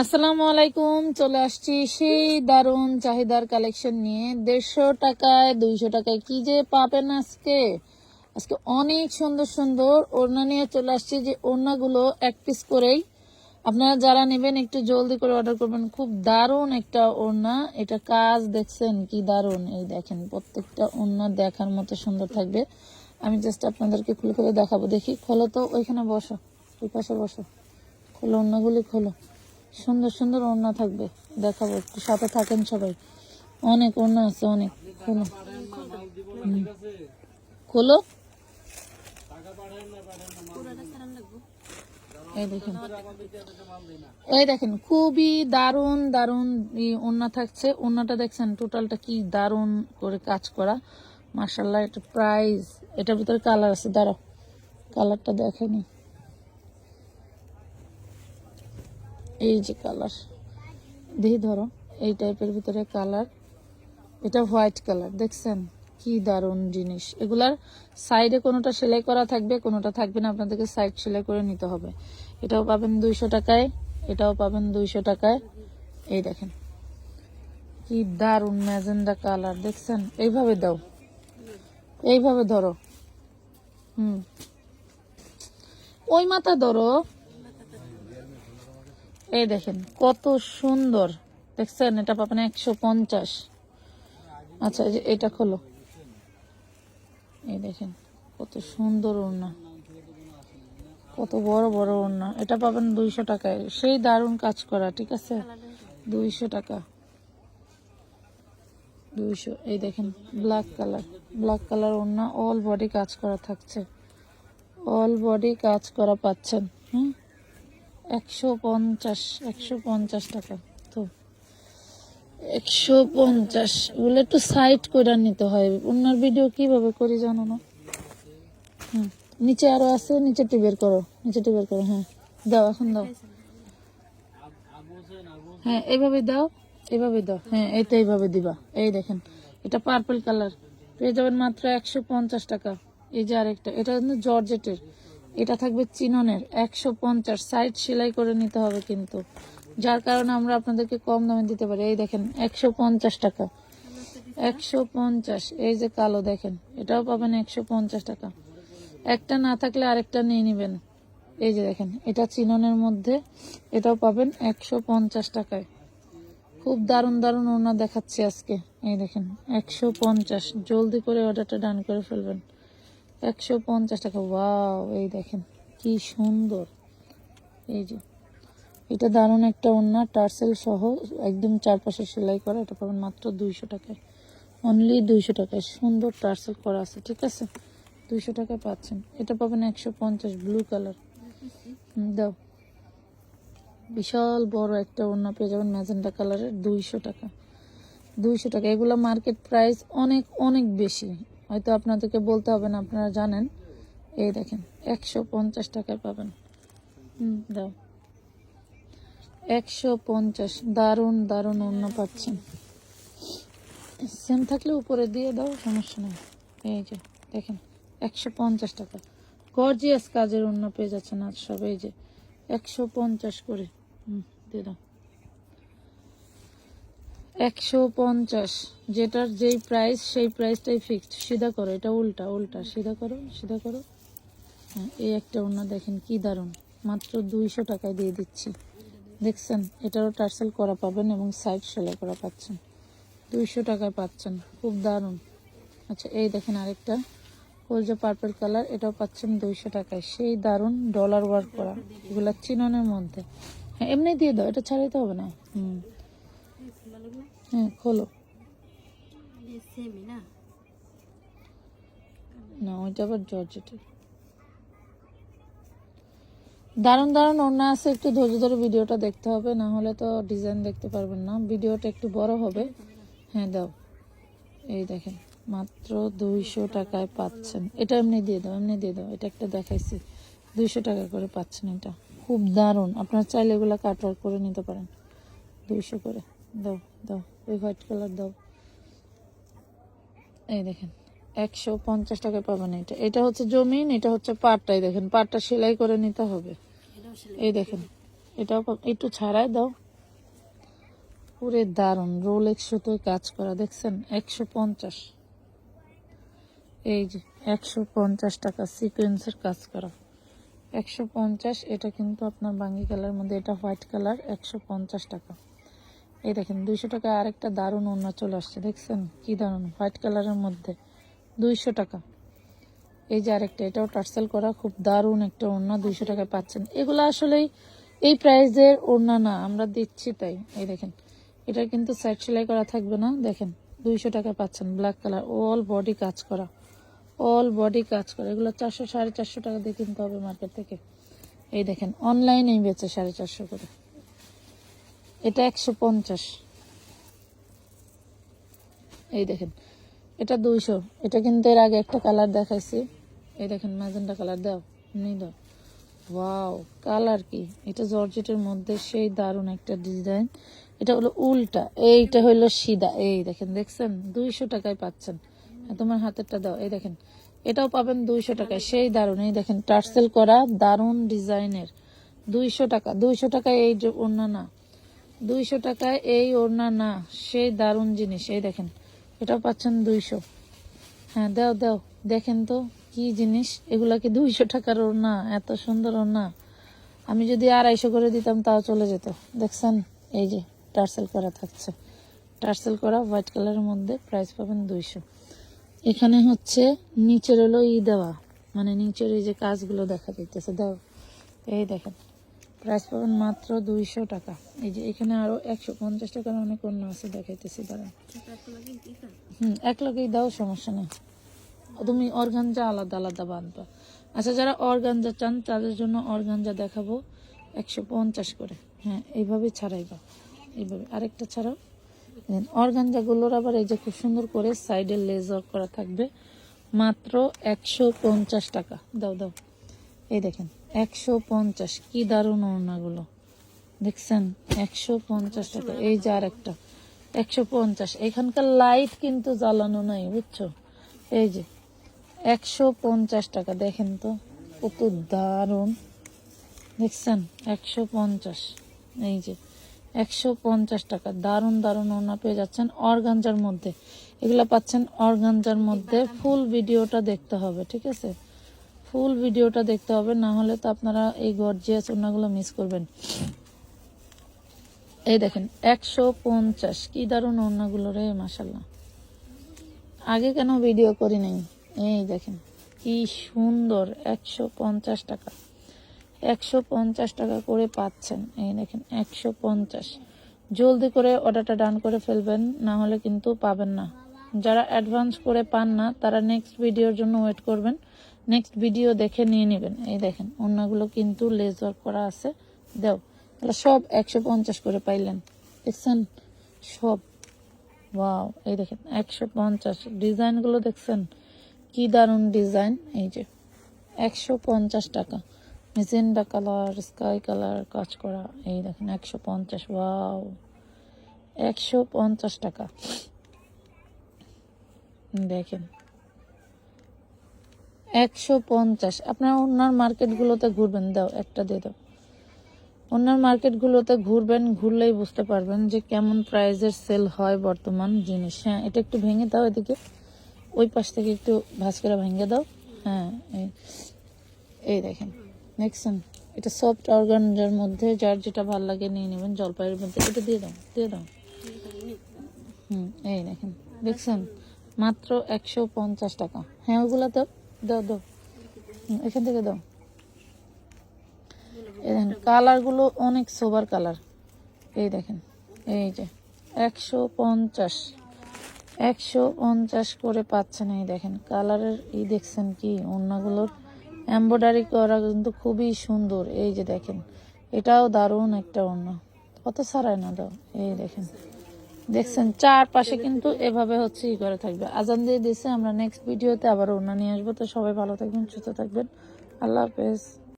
আসসালামু আলাইকুম, চলে আসছি সেই দারুণ চাহিদার কালেকশন নিয়ে। দেড়শো টাকায়, দুইশো টাকায়, কি যে পাবেন আজকে? আজকে অনেক সুন্দর সুন্দর ওড়না নিয়ে চলে আসছি যে ওড়নাগুলো এক পিস করেই। আপনারা যারা নেবেন একটু জলদি করে অর্ডার করবেন। খুব দারুণ একটা ওড়না। এটা কাজ দেখছেন কি দারুণ। এই দেখেন, প্রত্যেকটা ওড়না দেখার মতো সুন্দর থাকবে। আমি জাস্ট আপনাদেরকে খুলে খুলে দেখাবো। দেখি, খোলো তো ওইখানে বসো, ওই পাশে বসো। খোলো, ওড়নাগুলি খোলো। সুন্দর সুন্দর ওড়না থাকবে। দেখাবো একটু। সাথে থাকেন সবাই। অনেক ওড়না আছে, অনেক। খোলো। খোলো। এই দেখেন। এই দেখেন, খুবই দারুণ দারুণ ওড়না থাকছে। ওড়নাটা দেখছেন, টোটালটা কি দারুণ করে কাজ করা। মার্শাল্লাহ এটা প্রাইস এটার ভিতরে কালার আছে, দাঁড়াও। কালারটা দেখেনি। এই যে কালার দেখি ধরো, এই টাইপের ভিতরে কালার এটা হোয়াইট কালার দেখছেন? কি দারুণ জিনিস। এগুলার সাইডে কোনোটা সেলাই করা থাকবে, কোনোটা থাকবে না, আপনাদেরকে সাইড সেলাই করে নিতে হবে। এটাও পাবেন দুইশো টাকায়, এটাও পাবেন দুইশো টাকায়। এই দেখেন। কি দারুণ ম্যাজেন্ডা কালার দেখছেন? এইভাবে দাও। এইভাবে ধরো। হুম। ওই মাথা ধরো। এই দেখেন, কত সুন্দর। দেখছেন, এটা পাবেন একশো পঞ্চাশ। আচ্ছা এটা খোলো। এই দেখেন, কত সুন্দর ওড়না। কত বড় বড় ওড়না। এটা পাবেন দুইশো টাকায়। সেই দারুণ কাজ করা, ঠিক আছে? দুইশো টাকা। দুইশো, এই দেখেন ব্ল্যাক কালার ব্ল্যাক কালার ওড়না অল বডি কাজ করা থাকছে। অল বডি কাজ করা পাচ্ছেন, হুম? একশো পঞ্চাশ একশো পঞ্চাশ টাকা। তো একশো পঞ্চাশ। বলে একটু সাইড করে নিতে হয়। অন্যার ভিডিও কীভাবে করি জানো না? হুম। নিচে আরও আছে, নিচে টিবের করো। নিচে টিবের করো হ্যাঁ। দাও, এখন দাও। হ্যাঁ এইভাবে দাও এইভাবে দাও। হ্যাঁ এইটা এইভাবে দিবা। এই দেখেন, এটা পার্পল কালার পেয়ে যাবেন মাত্র একশো পঞ্চাশ টাকা। এই যে আরেকটা, এটা কিন্তু জর্জেটের। এটা থাকবে চিননের। একশো পঞ্চাশ। সাইড সেলাই করে নিতে হবে কিন্তু। যার কারণে আমরা আপনাদেরকে কম দামে দিতে পারি। এই দেখেন, একশো পঞ্চাশ টাকা। একশো পঞ্চাশ। এই যে কালো দেখেন, এটাও পাবেন একশো পঞ্চাশ টাকা। একটা না থাকলে আরেকটা নিয়ে নেবেন। এই যে দেখেন, এটা চিননের মধ্যে, এটাও পাবেন একশো পঞ্চাশ টাকায়। খুব দারুণ দারুণ ওনা দেখাচ্ছি আজকে। এই দেখেন, একশো পঞ্চাশ। জলদি করে অর্ডারটা ডান করে ফেলবেন। একশো পঞ্চাশ টাকা। ওয়াও, এই দেখেন, কি সুন্দর। এই যে, এটা দারুণ একটা ওড়না, টার্সেল সহ একদম চারপাশে সেলাই করা, এটা পাবেন মাত্র দুইশো টাকায়। অনলি দুইশো টাকায়, সুন্দর টার্সেল করা আছে, ঠিক আছে? দুইশো টাকায় পাচ্ছেন। এটা পাবেন একশো পঞ্চাশ, ব্লু কালার। দাও। বিশাল বড় একটা ওড়না পেয়ে যাবেন ম্যাজেন্টা কালারের, দুইশো টাকা। দুইশো টাকা, এগুলো মার্কেট প্রাইস অনেক অনেক বেশি। হয়তো আপনাদেরকে বলতে হবে না, আপনারা জানেন। এই দেখেন, একশো পঞ্চাশ টাকায় পাবেন। হুম, দাও। একশো পঞ্চাশ, দারুণ দারুণ অন্য পাচ্ছেন। সেম থাকলে উপরে দিয়ে দাও, সমস্যা নেই। এই যে, দেখেন, একশো পঞ্চাশ টাকা। গর্জিয়াস কাজের অন্য পেয়ে যাচ্ছেন আজ সব এই যে, একশো পঞ্চাশ করে। হুম, দিয়ে দাও। একশো পঞ্চাশ। যেটার যেই প্রাইস সেই প্রাইসটাই ফিক্সড সিধা করো, এটা উল্টা উল্টা। সিধা করো সিধা করো। হ্যাঁ এই একটা অন্য দেখেন, কি দারুণ। মাত্র দুইশো টাকায় দিয়ে দিচ্ছি। দেখছেন, এটারও টার্সেল করা পাবেন এবং সাইড সেলাই করা পাচ্ছেন। দুইশো টাকায় পাচ্ছেন, খুব দারুণ। আচ্ছা এই দেখেন আরেকটা। হলজে পার্পল কালার এটাও পাচ্ছেন দুইশো টাকায়। সেই দারুণ ডলার ওয়ার্ক করা। এগুলা চিননের মধ্যে। হ্যাঁ এমনি দিয়ে দাও, এটা ছাড়াইতে হবে না। হুম। হ্যাঁ খোলো। না ওইটা আবার জর্জেটের। দারুণ দারুণ ওড়না আছে একটু ধৈর্য ধরে ভিডিওটা দেখতে হবে না হলে তো ডিজাইন দেখতে পারবেন না। ভিডিওটা একটু বড় হবে। হ্যাঁ দাও। এই দেখেন মাত্র দুইশো টাকায় পাচ্ছেন। এটা এমনি দিয়ে দাও এমনি দিয়ে দাও। এটা একটা দেখাইছি। দুইশো টাকা করে পাচ্ছেন এটা। খুব দারুণ। আপনারা চাইলে এগুলো কাটওয়ার্ক করে নিতে পারেন। দুইশো করে। দাও। দাও ওই হোয়াইট কালার দাও। এই দেখেন একশো পঞ্চাশ টাকায় পাবেন এটা। এটা হচ্ছে জমিন এটা হচ্ছে পাটটাই দেখেন পাটটা সেলাই করে নিতে হবে। এই দেখেন এটাও একটু ছাড়াই দাও। ওরে দারুণ রোলেক্স সুতোয় কাজ করা দেখছেন? একশো পঞ্চাশ। এই যে একশো পঞ্চাশ টাকা সিকোয়েন্সের কাজ করা। একশো পঞ্চাশ এটা কিন্তু আপনার বাঙ্গি কালার মধ্যে এটা হোয়াইট কালার একশো পঞ্চাশ টাকা। এই দেখেন, দুইশো টাকা আরেকটা দারুণ ওড়না চলে আসছে, দেখছেন? কি দারুণ, হোয়াইট কালারের মধ্যে। দুইশো টাকা। এই যে আরেকটা, এটাও টার্সেল করা খুব দারুণ একটা ওড়না, দুইশো টাকায় পাচ্ছেন। এগুলো আসলেই এই প্রাইসের ওড়না না, আমরা দিচ্ছি তাই। এই দেখেন, এটা কিন্তু সাইড সেলাই করা থাকবে না, দেখেন, দুইশো টাকা পাচ্ছেন ব্ল্যাক কালার অল বডি কাজ করা। অল বডি কাজ করা, এগুলো চারশো, সাড়ে চারশো টাকা দিয়ে কিনতে হবে মার্কেট থেকে। এই দেখেন অনলাইনেই বেচে সাড়ে চারশো করে। এটা একশো পঞ্চাশ। এই দেখেন এটা দুইশো। এটা কিন্তু এর আগে একটা কালার দেখাইছি। এই দেখেন ম্যাজেন্টা কালার দাও এমনি দাও। ওয়াও কালার কি? এটা জর্জেটের মধ্যে সেই দারুণ একটা ডিজাইন। এটা হলো উল্টা এইটা হলো সিদা এই দেখেন দেখছেন? দুইশো টাকায় পাচ্ছেন। হ্যাঁ, তোমার হাতেরটা দাও। এই দেখেন এটাও পাবেন দুইশো টাকায়। সেই দারুণ। এই দেখেন টার্সেল করা দারুণ ডিজাইনের। দুইশো টাকা দুইশো টাকায় এই যে ওড়না না। দুইশো টাকায় এই ওড়না না সেই দারুণ জিনিস। এই দেখেন, এটাও পাচ্ছেন দুইশো। হ্যাঁ দাও দাও, দেখেন তো কি জিনিস। এগুলা কি দুইশো টাকার ওড়না? এত সুন্দর ওড়না। আমি যদি আড়াইশো করে দিতাম, তাও চলে যেত। দেখছেন, এই যে, টার্সেল করা থাকছে। টার্সেল করা হোয়াইট কালারের মধ্যে প্রাইস পাবেন দুইশো। এখানে হচ্ছে, নিচের হলো ই দেওয়া। মানে নিচের এই যে কাজগুলো দেখা যাইতেছে। দাও, এই দেখেন। প্রাইস পাবেন মাত্র দুইশো টাকা। এই যে এখানে আরও একশো পঞ্চাশ টাকার অনেক অন্য আছে, দেখাইতেছি, দাঁড়ান। হুম, এক লগেই দাও, সমস্যা নেই। তুমি অর্গানজা আলাদা আলাদা বাঁধবা আচ্ছা যারা অর্গানজা চান, তাদের জন্য অর্গানজা দেখাবো একশো পঞ্চাশ করে। হ্যাঁ এইভাবে ছাড়াইবা। এইভাবে আরেকটা ছাড়াও। অর্গানজাগুলোর আবার এই যে খুব সুন্দর করে সাইডে লেজ ওয়ার্ক করা থাকবে। মাত্র একশো পঞ্চাশ টাকা। দাও দাও। এই দেখেন। একশো পঞ্চাশ। কি দারুণ ওড়নাগুলো। দেখছেন? একশো পঞ্চাশ টাকা। এই যে আর একটা একশো পঞ্চাশ। এখানকার লাইট কিন্তু জ্বালানো নাই বুঝছ? এই যে একশো পঞ্চাশ টাকা। দেখেন তো কত দারুণ। দেখছেন? একশো পঞ্চাশ। এই যে একশো পঞ্চাশ টাকা। দারুণ দারুণ ওনা পেয়ে যাচ্ছেন অর্গানজার মধ্যে। এগুলো পাচ্ছেন অর্গানজার মধ্যে ফুল ভিডিওটা দেখতে হবে ঠিক আছে? ফুল ভিডিওটা দেখতে হবে, না হলে তো আপনারা এই গর্জিয়াস ওনাগুলো মিস করবেন। এই দেখেন, একশো পঞ্চাশ, কি দারুণ ওনাগুলো রে মাসাল্লাহ আগে কেন ভিডিও করি নাই? এই দেখেন, কি সুন্দর, একশো পঞ্চাশ টাকা। একশো পঞ্চাশ টাকা করে পাচ্ছেন, এই দেখেন, একশো পঞ্চাশ। জলদি করে অর্ডারটা ডান করে ফেলবেন, না হলে কিন্তু পাবেন না। যারা অ্যাডভান্স করে পান না, তারা নেক্সট ভিডিওর জন্য ওয়েট করবেন। নেক্সট ভিডিও দেখে নিয়ে নেবেন। এই দেখেন, অন্যগুলো কিন্তু লেজ ওয়ার্ক করা আছে। দেও, তাহলে সব একশো পঞ্চাশ করে পাইলেন। দেখছেন? সব। ওয়াও এই দেখেন, একশো পঞ্চাশ। ডিজাইনগুলো দেখছেন? কি দারুণ ডিজাইন। এই যে, একশো পঞ্চাশ টাকা। মেজেন্ডা কালার স্কাই কালার কাজ করা। এই দেখেন, একশো পঞ্চাশ। ওয়াও একশো পঞ্চাশ টাকা। দেখেন একশো পঞ্চাশ। আপনার অন্যান্য মার্কেটগুলোতে ঘুরবেন, দাও, একটা দিয়ে দাও। অন্যান্য মার্কেটগুলোতে ঘুরবেন, ঘুরলেই বুঝতে পারবেন যে কেমন প্রাইজের সেল হয় বর্তমান জিনিস। হ্যাঁ এটা একটু ভেঙে দাও এদিকে। ওই পাশ থেকে একটু ভাজ করে ভেঙে দাও। হ্যাঁ এই এই দেখেন, দেখছেন? এটা সফট অর্গানজার মধ্যে যার যেটা ভালো লাগে নিয়ে নেবেন জলপাইয়ের মধ্যে। এটা দিয়ে দাও দিয়ে দাও। হুম, এই দেখেন, দেখছেন? মাত্র একশো পঞ্চাশ টাকা। হ্যাঁ ওগুলো দাও দাও দাও। এখান থেকে দাও। এই দেখেন কালারগুলো অনেক সোবার কালার এই দেখেন, এই যে, একশো পঞ্চাশ। একশো পঞ্চাশ করে পাচ্ছেন এই দেখেন। কালারের এই দেখছেন কি, অন্যগুলোর এম্ব্রয়ডারি করা কিন্তু খুবই সুন্দর। এই যে দেখেন, এটাও দারুণ একটা অন্য। কত সারায় না দাও, এই দেখেন। দেখছেন, চারপাশে কিন্তু এভাবে হচ্ছে ই করে থাকবে। আজান দিয়ে দিছে আমরা নেক্সট ভিডিওতে আবার ওনা নিয়ে আসব। তো সবাই ভালো থাকবেন, সুস্থ থাকবেন। আল্লাহ হাফেজ।